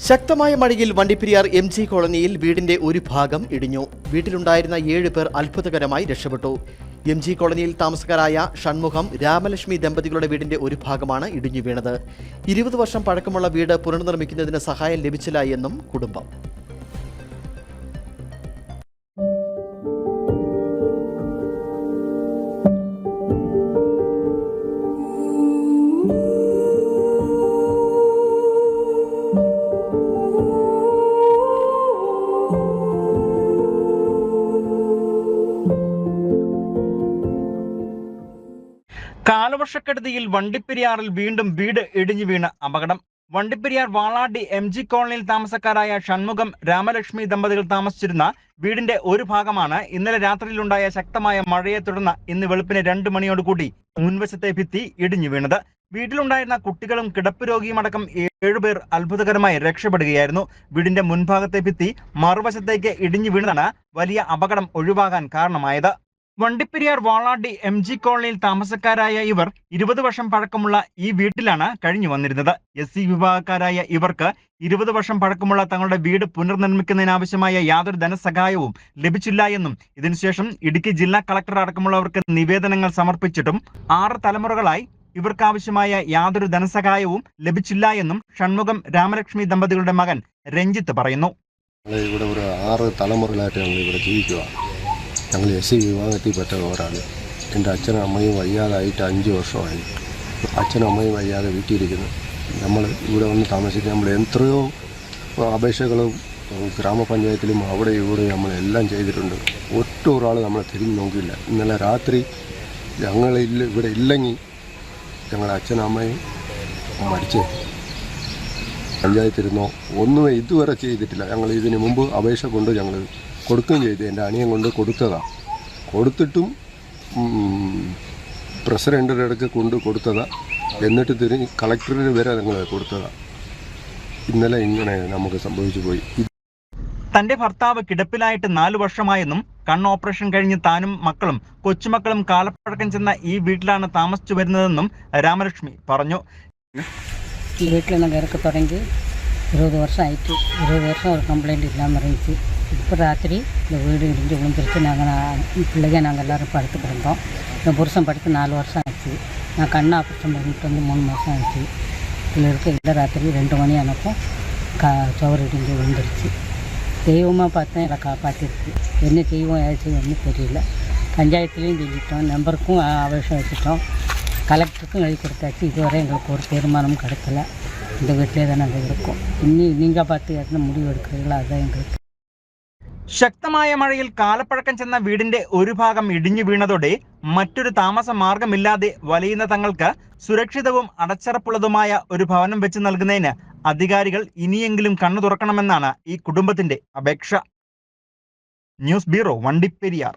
ശക്തമായ മഴയിൽ Vandiperiyar M G കോളനിയിൽ വീടിന്റെ ഒരു ഭാഗം ഇടിഞ്ഞു. വീട്ടിലുണ്ടായിരുന്ന ഏഴ് പേർ അത്ഭുതകരമായി രക്ഷപ്പെട്ടു. എം ജി കോളനിയിൽ താമസക്കാരായ ഷൺമുഖം രാമലക്ഷ്മി ദമ്പതികളുടെ വീടിന്റെ ഒരു ഭാഗമാണ് ഇടിഞ്ഞു വീണത്. ഇരുപത് വർഷം പഴക്കമുള്ള വീട് പുനർനിർമ്മിക്കുന്നതിന് സഹായം ലഭിച്ചില്ല എന്നും കുടുംബം. കാലവർഷക്കെടുതിയിൽ വണ്ടിപ്പെരിയാറിൽ വീണ്ടും വീട് ഇടിഞ്ഞു വീണ് അപകടം. വണ്ടിപ്പെരിയാർ വാളാടി എം ജി കോളനിയിൽ താമസക്കാരായ ഷൺമുഖം രാമലക്ഷ്മി ദമ്പതികൾ താമസിച്ചിരുന്ന വീടിന്റെ ഒരു ഭാഗമാണ് ഇന്നലെ രാത്രിയിലുണ്ടായ ശക്തമായ മഴയെ തുടർന്ന് ഇന്ന് വെളുപ്പിന് രണ്ട് മണിയോടുകൂടി മുൻവശത്തെ ഭിത്തി ഇടിഞ്ഞു വീണത്. വീട്ടിലുണ്ടായിരുന്ന കുട്ടികളും കിടപ്പ് രോഗിയും അടക്കം ഏഴുപേർ അത്ഭുതകരമായി രക്ഷപ്പെടുകയായിരുന്നു. വീടിന്റെ മുൻഭാഗത്തെ ഭിത്തി മറുവശത്തേക്ക് ഇടിഞ്ഞു വീണതാണ് വലിയ അപകടം ഒഴിവാകാൻ കാരണമായത്. വണ്ടിപ്പെരിയാർ വാളാടി എം ജി കോളനിയിൽ താമസക്കാരായ ഇവർ ഇരുപത് വർഷം പഴക്കമുള്ള ഈ വീട്ടിലാണ് കഴിഞ്ഞു വന്നിരുന്നത്. എസ് സി വിഭാഗക്കാരായ ഇവർക്ക് ഇരുപത് വർഷം പഴക്കമുള്ള തങ്ങളുടെ വീട് പുനർനിർമ്മിക്കുന്നതിനാവശ്യമായ യാതൊരു ധനസഹായവും ലഭിച്ചില്ല എന്നും ഇതിനുശേഷം ഇടുക്കി ജില്ലാ കളക്ടർ അടക്കമുള്ളവർക്ക് നിവേദനങ്ങൾ സമർപ്പിച്ചിട്ടും ആറ് തലമുറകളായി ഇവർക്കാവശ്യമായ യാതൊരു ധനസഹായവും ലഭിച്ചില്ല എന്നും ഷൺമുഖം രാമലക്ഷ്മി ദമ്പതികളുടെ മകൻ രഞ്ജിത്ത് പറയുന്നു. ഇവിടെ ഒരു ആറ് തലമുറകളായിട്ട് ഞങ്ങൾ ഇവിടെ ജീവിക്കുക. ഞങ്ങൾ എസ് സി വിഭാഗത്തിൽപ്പെട്ടവരാണ് എന്റെ അച്ഛനും അമ്മയും വയ്യാതായിട്ട് അഞ്ച് വർഷമായി. അച്ഛനും അമ്മയും വയ്യാതെ വീട്ടിലിരിക്കുന്നു. നമ്മൾ ഇവിടെ വന്ന് താമസിക്കാൻ നമ്മൾ എത്രയോ അപേക്ഷകളും ഗ്രാമപഞ്ചായത്തിലും അവിടെ ഇവിടെ നമ്മളെല്ലാം ചെയ്തിട്ടുണ്ട്. ഒറ്റ ഒരാൾ നമ്മളെ തിരിഞ്ഞ് നോക്കിയില്ല. ഇന്നലെ രാത്രി ഞങ്ങളില്ല ഇവിടെ ഇല്ലെങ്കിൽ ഞങ്ങളുടെ അച്ഛനും അമ്മയും മരിച്ചേ പഞ്ചായത്തിരുന്നോ ഒന്നും ഇതുവരെ ചെയ്തിട്ടില്ല. ഞങ്ങൾ ഇതിനു മുമ്പ് അപേക്ഷ കൊണ്ട് ഞങ്ങൾ കൊടുക്കുകയും ചെയ്തു. എന്റെ അണിയൻ കൊണ്ട് കൊടുത്തതാണ് കൊടുത്തിട്ടും പ്രസിഡന്റിന്റെ ഇടയ്ക്ക് കൊണ്ട് കൊടുത്തതാണ് എന്നിട്ട് തിരിഞ്ഞ് കളക്ടറിന് വരെ നിങ്ങൾ കൊടുത്തതാണ് ഇന്നലെ ഇങ്ങനെ നമുക്ക് സംഭവിച്ചു പോയി. തന്റെ ഭർത്താവ് കിടപ്പിലായിട്ട് നാലു വർഷമായെന്നും കണ്ണ് ഓപ്പറേഷൻ കഴിഞ്ഞ് താനും മക്കളും കൊച്ചുമക്കളും കാലപ്പഴക്കം ചെന്ന ഈ വീട്ടിലാണ് താമസിച്ചു വരുന്നതെന്നും രാമലക്ഷ്മി പറഞ്ഞു. ഈ വീട്ടിൽ നിന്ന് കയറൊക്കെ തുടങ്ങി ഇരുപത് വർഷം ആയിട്ട് ഇരുപത് വർഷം ഒരു കംപ്ലൈന്റ് ഇല്ലാന്ന് അറിയിച്ചു இப்போ ராத்திரி இந்த வீடு இடிஞ்சு விழுந்துருச்சு. நாங்கள் நான் பிள்ளைங்க நாங்கள் எல்லோரும் படுத்து கிடந்தோம். என் புருஷன் படுத்து நாலு வருஷம் ஆச்சு. நான் கண் ஆப்ரேஷன் பண்ணிட்டு வந்து மூணு மாதம் ஆச்சு. இதில் இருக்க இந்த ராத்திரி ரெண்டு மணி ஆனப்போ கா சுவர் இடிஞ்சு விழுந்துருச்சு. தெய்வமாக பார்த்தேன் எங்களை காப்பாற்றிருக்கு என்ன தெய்வம் ஏது செய்வோம்னு தெரியல. பஞ்சாயத்துலேயும் சொல்லிட்டோம். நம்பருக்கும் ஆவேசம் வச்சுட்டோம். கலெக்டருக்கும் எழுதி கொடுத்தாச்சு. இதுவரை எங்களுக்கு ஒரு தீர்மானமும் கிடைக்கல இந்த வீட்டிலே தான் நாங்கள் இருக்கோம். இன்னி நீங்கள் பார்த்து எத்தனை முடிவு எடுக்கிறீங்களோ? அதுதான் எங்களுக்கு ശക്തമായ മഴയിൽ കാലപ്പഴക്കം ചെന്ന വീടിന്റെ ഒരു ഭാഗം ഇടിഞ്ഞു വീണതോടെ മറ്റൊരു താമസ മാർഗമില്ലാതെ വലയുന്ന തങ്ങൾക്ക് സുരക്ഷിതവും അടച്ചറപ്പുള്ളതുമായ ഒരു ഭവനം വെച്ച് നൽകുന്നതിന് അധികാരികൾ ഇനിയെങ്കിലും കണ്ണു തുറക്കണമെന്നാണ് ഈ കുടുംബത്തിന്റെ അപേക്ഷ. News bureau Vandiperiyar.